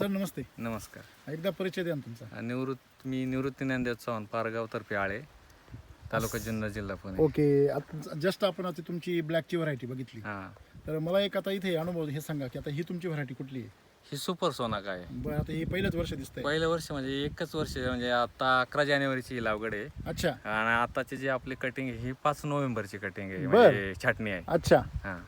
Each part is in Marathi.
सर नमस्ते. नमस्कार. एकदा परिचय द्या ना तुमचा. निवृत्त मी निवृत्ती ज्ञानदेव चव्हाण पारगाव तर्फे आळे तालुका जुन्नर जिल्हा पुणे. ओके आता जस्ट आपण आता तुमची ब्लॅकची व्हरायटी बघितली. हा. तर मला एक आता इथे अनुभव हे सांगा की आता ही तुमची व्हरायटी कुठली आहे? ही सुपर सोना काय? बरं आता हे पहिलंच वर्ष दिसतंय. पहिलं वर्ष म्हणजे एकच वर्ष म्हणजे आता अकरा जानेवारीची ही लागवड आहे. अच्छा. आणि आताची जी आपली कटिंग आहे ही पाच नोव्हेंबरची कटिंग आहे बर. म्हणजे छाटणी आहे. अच्छा. हा.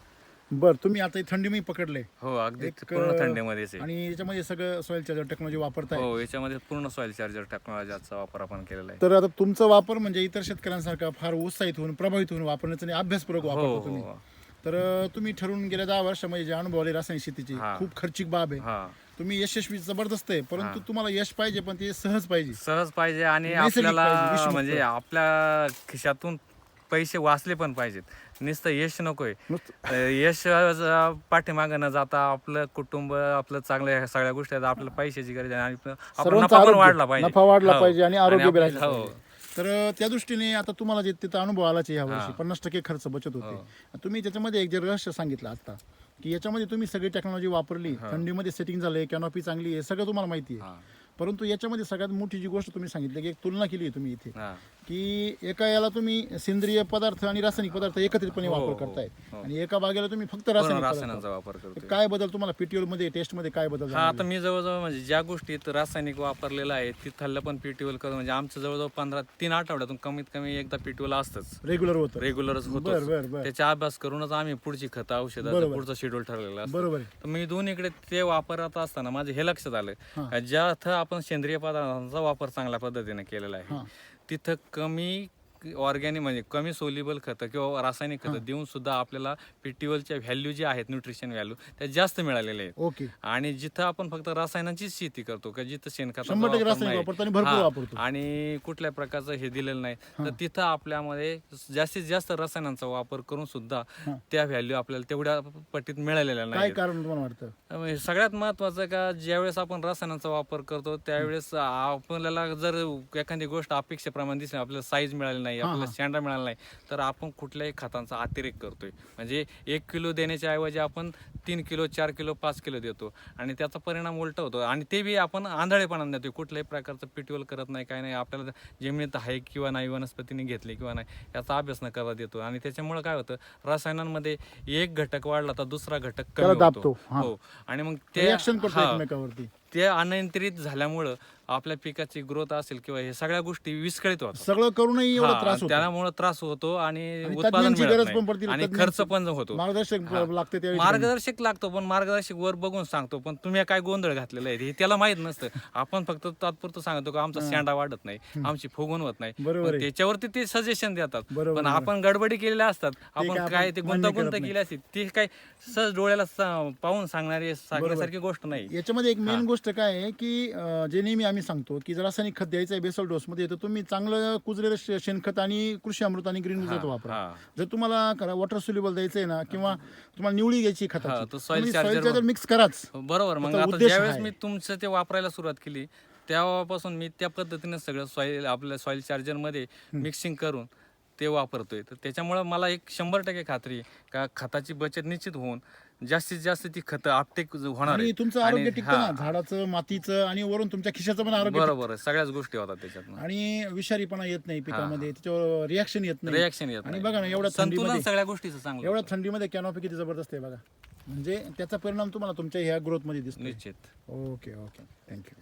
बरं तुम्ही आता हे थंडीमध्ये पकडले. हो अगदी एक, पूर्ण थंडीमध्येच आहे. आणि याच्यामध्ये सगळं सॉइल चार्जर टेक्नॉलॉजी वापरताय. हो याच्यामध्ये पूर्ण सॉइल चार्जर टेक्नॉलॉजीचा वापर आपण केलेला आहे. तर आता तुमचा वापर म्हणजे इतर शेतकऱ्यांसारखा फार उत्साहित होऊन प्रभावित होऊन वापरण्याचा आणि अभ्यासपूर्वक हो वापरतो तुम्ही. हो. तर तुम्ही ठरवून गेल्या दहा वर्षामध्ये जे अनुभव आले रासायनिक शेतीची हा. खूप खर्चिक बाब आहे. हा. तुम्ही यशस्वी जबरदस्त आहे परंतु हा. तुम्हाला यश पाहिजे पण ते सहज पाहिजे. सहज पाहिजे आणि नैसर्गिक पाहिजे, आपल्याला विषमुक्त. म्हणजे आपल्या खिशातून पैसे वाचले पण पाहिजेत नुसतं यश नकोय यश पाठीमागं न जाता आपलं कुटुंब आपलं चांगलं ह्या सगळ्या गोष्टी आहेत आपल्याला पैशाची गरज आहे आणि आपलं- आपला सर्वांचा नफा पण आरोग्य- वाढला पाहिजे नफा वाढला हो. पाहिजे आणि आरोग्य हो. तर त्या दृष्टीने आता तुम्हाला जे तिथं अनुभव आलाच आहे या वर्षी. पन्नास टक्के खर्च बचत होते हो. तुम्ही त्याच्यामध्ये एक जे रहस्य सांगितलं आता की याच्यामध्ये तुम्ही सगळी टेक्नॉलॉजी वापरली थंडीमध्ये सेटिंग झालंय कॅनॉपी चांगली आहे सगळं तुम्हाला माहिती आहे. परंतु याच्यामध्ये सगळ्यात मोठी जी गोष्ट तुम्ही सांगितली की एक तुलना केली आहे तुम्ही इथे हा. की एका याला तुम्ही सेंद्रिय पदार्थ आणि रासायनिक पदार्थ एकत्रितपणे हो, वापर हो, करताय हो. आणि एका बागेला तुम्ही फक्त पूर्ण रासायनिक पदार्थ रसायनांचा वापर करतो काय बदल तुम्हाला पीटीओ मध्ये टेस्टमध्ये काय बदल हा? आता मी जवळजवळ म्हणजे ज्या गोष्टीत रासायनिक वापरलेलं आहे तिथलं पण पीटीओल करून म्हणजे आमचं जवळजवळ पंधरा तीन आठवड्यातून कमीत कमी एकदा पीटीओल असतंच रेग्युलर होतं रेग्युलरच बर होतो बर बर त्याचा अभ्यास करूनच आम्ही पुढची खतं औषधाचं बरोबर. पुढचं शेड्यूल ठरलेलं असतं बरोबर आहे. तर मी दोन्हीकडे ते वापरत असताना माझे हे लक्षात आलं. का ज्याथं आपण सेंद्रिय पदार्थांचा वापर चांगल्या पद्धतीने केलेला. आहे तिथं कमी ऑर्गॅनिक म्हणजे कमी सोल्युबल खतं किंवा रासायनिक खतं देऊन सुद्धा आपल्याला पीटीओलच्या व्हॅल्यू जे आहेत न्यूट्रिशन व्हॅल्यू त्या जास्त मिळालेले आहेत. ओके. आणि जिथं आपण फक्त रसायनांचीच शेती करतो का जिथं. वापरतो आणि कुठल्या प्रकारचं हे दिलेलं नाही. तर तिथं आपल्यामध्ये जास्तीत जास्त रसायनांचा वापर करून सुद्धा. त्या व्हॅल्यू आपल्याला तेवढ्या पट्टीत मिळालेल्या नाही कारण सगळ्यात महत्वाचं का ज्यावेळेस आपण रसायनांचा वापर करतो त्यावेळेस आपल्याला जर एखादी गोष्ट अपेक्षेप्रमाणे दिसली आपल्याला साईज मिळाली नाही हा, आपल्याला. स्टँडर्ड मिळाला नाही. तर आपण कुठल्याही खतांचा अतिरेक करतोय. म्हणजे एक किलो देण्याच्या ऐवजी आपण तीन किलो चार किलो पाच किलो देतो. आणि त्याचा परिणाम उलटा होतो. आणि ते बी आपण आंधळेपणा देतो कुठल्याही प्रकारचं पिटवल करत नाही काय नाही. आपल्याला जमिनीत आहे किंवा नाही वनस्पतीने घेतली किंवा नाही याचा अभ्यास न करता देतो. आणि त्याच्यामुळे काय होतं? रसायनांमध्ये एक घटक वाढला तर दुसरा घटक कमी. होतो. हा. आणि मग ते ते अनियंत्रित झाल्यामुळं आपल्या पिकाची ग्रोथ असेल किंवा हे सगळ्या गोष्टी विस्कळीत होतात. सगळं करूनही एवढा त्रास होतो. त्यामुळे त्रास होतो आणि उत्पादन तज्ञांची मिळत गरज पण नाही. पडते, आणि तज्ञांची. खर्च पण होतो. मार्गदर्शक हा. लागते त्यावेळी. मार्गदर्शक लागतो पण मार्गदर्शक वर बघून सांगतो. पण तुम्ही काय गोंधळ घातलेला आहे हे त्याला माहीत नसतं. आपण फक्त तात्पुरतं सांगतो का आमचा शेंडा वाढत नाही आमची फुगवण होत नाही. बरोबर पण आहे. त्याच्यावरती ते सजेशन देतात. बरोबर पण. आपण गडबडी केलेल्या असतात. आपण आपण काय ते मान्य गुंतागुंत नाही. केली असते ती काय सहज डोळ्याला सा- पाहून सांगणारी सांगण्यासारखी गोष्ट नाही. याच्यामध्ये एक मेन गोष्ट काय आहे की अं, जे नेहमी आम्ही सांगतो की जर रासायनिक खत द्यायचं आहे बेसल डोस मध्ये तर तुम्ही चांगलं कुजलेलं शे- शेणखत आणि कृषी अमृत आणि ग्रीन विजत वापरा. जर तुम्हाला वॉटर सोल्युबल द्यायचं आहे ना किंवा तुम्हाला निवडी घ्यायची हा, खताची तो soil charger soil charger mix कराच बरोबर मग त्याचा आता उद्देश ज्यावेळेस आहे. मी तुमचं ते वापरायला सुरुवात केली तेव्हापासून मी त्या पद्धतीने सगळं सॉईल आपल्या सॉईल चार्जरमध्ये मिक्सिंग करून ते वापरतोय. तर त्याच्यामुळं मला एक शंभर टक्के खात्री आहे का खताची बचत निश्चित होऊन जास्तीत जास्त ती खतं आपटेक होणार आणि आहे. तुमचं आणि आरोग्य टिकतं हा, ना झाडाचं मातीचं आणि वरून तुमच्या खिशाचं पण आरोग्य बरोबर आहे. सगळ्याच गोष्टी होतात त्याच्यात आणि विषारीपणा येत नाही पिकामध्ये त्याच्यावर रिॲक्शन येत नाही. रिॲक्शन येत आणि नाही. बघा ना एवढ्या संतुलन थंडीमध्ये सगळ्या गोष्टीचं चांगलं एवढ्या थंडीमध्ये कॅनॉपी किती जबरदस्त आहे बघा. म्हणजे त्याचा परिणाम तुम्हाला तुमच्या ह्या ग्रोथमध्ये दिसतो निश्चित. Okay okay thank you